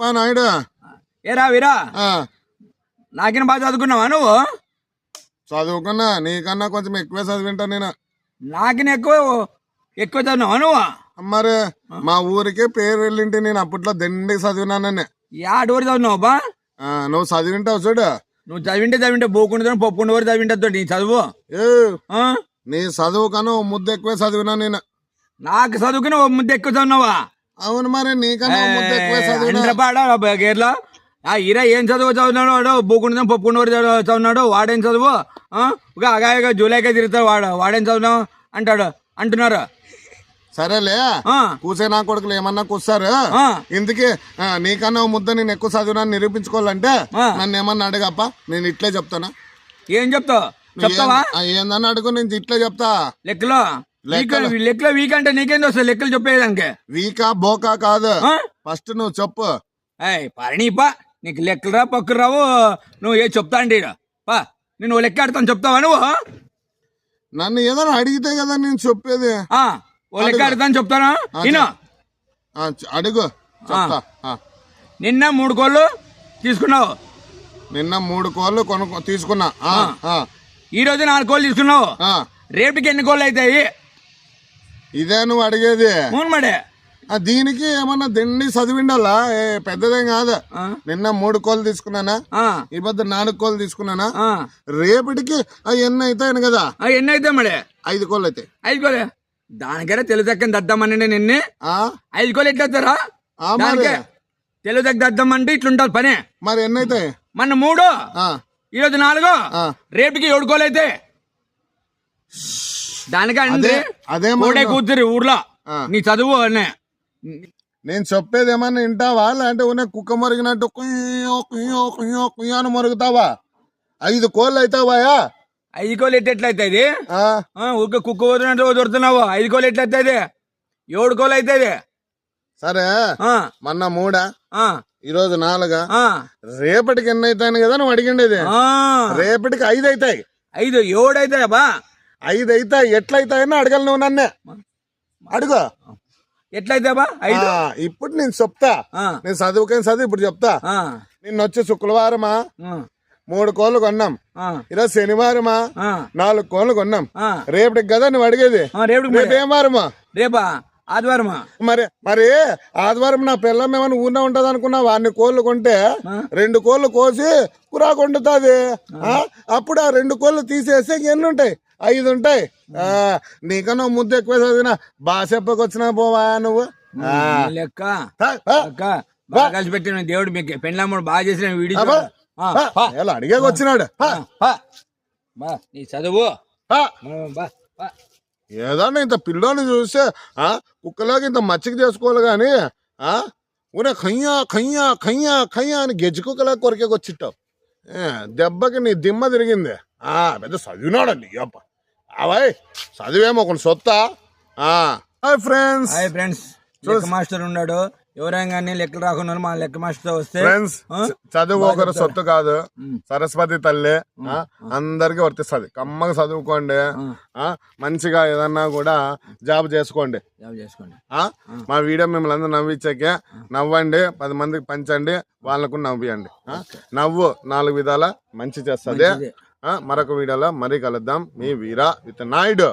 చెప్పా నాయుడు. ఏరా వీరా? నాకిన బాగా చదువుకున్నావా నువ్వు? చదువుకున్నా నీకన్నా కొంచెం ఎక్కువే చదివింటా నేను. నాకిన ఎక్కువ ఎక్కువ చదివినావా నువ్వు? మరి మా ఊరికే పేరు వెళ్ళింటి నేను అప్పట్లో దండి చదివినానని యాటి వరకు చదివినావు బా? నువ్వు చదివింటావు చూడు. నువ్వు చదివింటే చదివింటే పోకుండా పప్పుకుండా వరకు చదివింటే నీ చదువు? నీ చదువు కన్నా ఓ ముద్ద ఎక్కువే చదివినా నేను. నాకు చదువుకుని ఓ ముద్ద ఎక్కువ చదివినావా? అవును మరి నీకన్నా చదివినా? గేర్లో? ఆ ఈరా ఏం చదువు చదివినాడు వాడు? బోకుండా పొప్పుకుండా చదువు- చదివినాడు వాడేం చదువు? ఒక అగాయగా జూలైకే తిరుగుతాడు వాడు. వాడేం చదివినావు అంటాడు. అంటున్నారు. సరేలే. కూసే నా కొడుకులు ఏమన్నా కూర్చారు ఆ. ఇందుకే నీకన్నా ముద్ద నేను ఎక్కువ చదివినాను నిరూపించుకోవాలంటే. నన్ను ఏమన్నా అడగప్ప. నేను ఇట్లే చెప్తానా? ఏం చెప్తావు? చెప్తావా? ఏందన్నా అడుగు నేను ఇట్లే చెప్తా. లెక్కలో? లెక్కలో వీక్ అంటే నీకేం వస్తుంది? లెక్కలు చెప్పేదానికి. వీకా బోకా కాదు? ఫస్ట్ నువ్వు చెప్పు. ఏయ్ పరణీపా నీకు లెక్కలు రా పక్కకు రావు. నువ్వు ఏ చెప్తా అండి. పా. నేను లెక్క ఆడతాను చెప్తావా నువ్వు? నన్ను ఏదైనా అడిగితే కదా నేను చెప్పేది. ఓ లెక్క ఆడతాను చెప్తానా? నేను అడుగు. నిన్న మూడు కోళ్ళు తీసుకున్నావు? నిన్న మూడు కోళ్ళు కొనుక్కో తీసుకున్నా. ఈ రోజు నాలుగు కోళ్ళు తీసుకున్నావు? ఆ. రేపటికి ఎన్ని కోళ్ళు అవుతాయి? ఇదే నువ్వు అడిగేది? మడే. దీనికి ఏమన్నా దిండి చదివిండాలా? ఏ, పెద్దదేం కాదు. నిన్న మూడు కోళ్ళు తీసుకున్నానా? ఆ, ఈ పొద్దు నాలుగు కోళ్ళు తీసుకున్నానా? ఆ. రేపటికి ఆ ఎన్ని అవుతాయని కదా? ఎన్ని అవుతాయి మడే? ఐదు కోళ్ళు అవుతాయి ఐదు కోలే దానికైనా తెలుగు తక్కని దద్దామని నిన్ను. ఆ? ఐదు కోళ్ళు ఎట్లా అవుతారా ఆ మరి. దానికే తెలుగు తగ్గ దద్దామంటే ఇట్లుంటుంది పని. మరి ఎన్ని అవుతాయి మన మూడు. ఆ, ఈరోజు నాలుగు. రేపుకి ఏడు కోళ్ళు అయితే. దానికంటే అదే మరి కూతురు ఊర్లో. నీ చదువు అనే. నేను చెప్పేది ఏమన్నా వింటావా? లేదంటే ఉన్న కుక్క మరిగినట్టు కుయ్యో కుయ్యో కుయ్యో కుయ్యో అని మరుగుతావా? ఐదు కోళ్ళు అవుతావాయా ఐదు కోళ్ళు ఎట్లయితుంది? ఆ, ఊరికే కుక్క వదిలినట్టు వదులుతున్నావు ఐదు కోళ్ళు ఎట్లయితుంది? ఏడు కోళ్ళు అవుతుంది సరే మొన్న మూడా? ఈరోజు నాలుగా? రేపటికి ఎన్ని అవుతాయని కదా నువ్వు అడిగిండేది. రేపటికి ఐదు అవుతాయి ఐదు ఏడు అవుతాయి బా ఐదు అవుతాయి ఎట్లయితాయని అడగలు నువ్వు నన్నే. అడుగు. ఎట్లయితే బా ఇప్పుడు నేను చెప్తా. నేను చదువుకొని చదువు ఇప్పుడు చెప్తా. నిన్న వచ్చి శుక్రవారమా? మూడు కోళ్ళు కొన్నాం. ఈరోజు శనివారమా? నాలుగు కోళ్ళు కొన్నాం. రేపటికి కదా నువ్వు అడిగేది? రేపు ఏం వారమా? రేపా? ఆదివారమా? మరి మరి ఆదివారం నా పిల్లం ఏమైనా ఊరినే ఉంటది అనుకున్నా వాడిని కోళ్ళు కొంటే రెండు కోళ్ళు కోసి కురా కొండుతుంది అప్పుడు ఆ రెండు కోళ్ళు తీసేసి ఎన్ని ఉంటాయి? ఐదు ఉంటాయి. ఆ, నీకన్నా ముద్ద ఎక్కువ చదివినా బాగా చెప్పకొచ్చినా పోవా నువ్వు? లెక్క. కలిసి పెట్టిన దేవుడు మీకు పెళ్ళమ్మడు బాగా చేసిన వీడియో ఎలా అడిగాక వచ్చినాడు నీ చదువు. బా. ఏదన్నా ఇంత పిల్లోని చూస్తే ఆ కుక్కలాగా ఇంత మచ్చిక చేసుకోవాలి కానీ ఆ ఊరే ఖయ్యా ఖయ్యా ఖయ్యా ఖయ్యా అని గెజ్జి కుక్కలా కొరికేకి వచ్చిట్టావు. దెబ్బకి నీ దిమ్మ తిరిగింది. ఆ పెద్ద చదివినాడండి అప్ప అవాయ్ చదివేమో కొన్ని సొత్త. Hi friends. Hi friends master ఉన్నాడు. ఎవరైనా కానీ లెక్కలు రాకుండా మా లెక్క మాస్టర్ వస్తే ఫ్రెండ్స్? చదువు ఒకరు సొత్తు కాదు. సరస్వతి తల్లి అందరికీ వర్తిస్తుంది. కమ్మగా చదువుకోండి ఆ, మంచిగా ఏదన్నా కూడా జాబ్ చేసుకోండి. జాబ్ చేసుకోండి. ఆ మా వీడియో మిమ్మల్ని అందరూ నవ్వించాకే నవ్వండి పది మందికి పంచండి వాళ్ళకు నవ్వియండి? నవ్వు నాలుగు విధాల మంచి చేస్తుంది. మరొక వీడియోలో మరీ కలుద్దాం. మీ వీరా విత్ నాయుడు.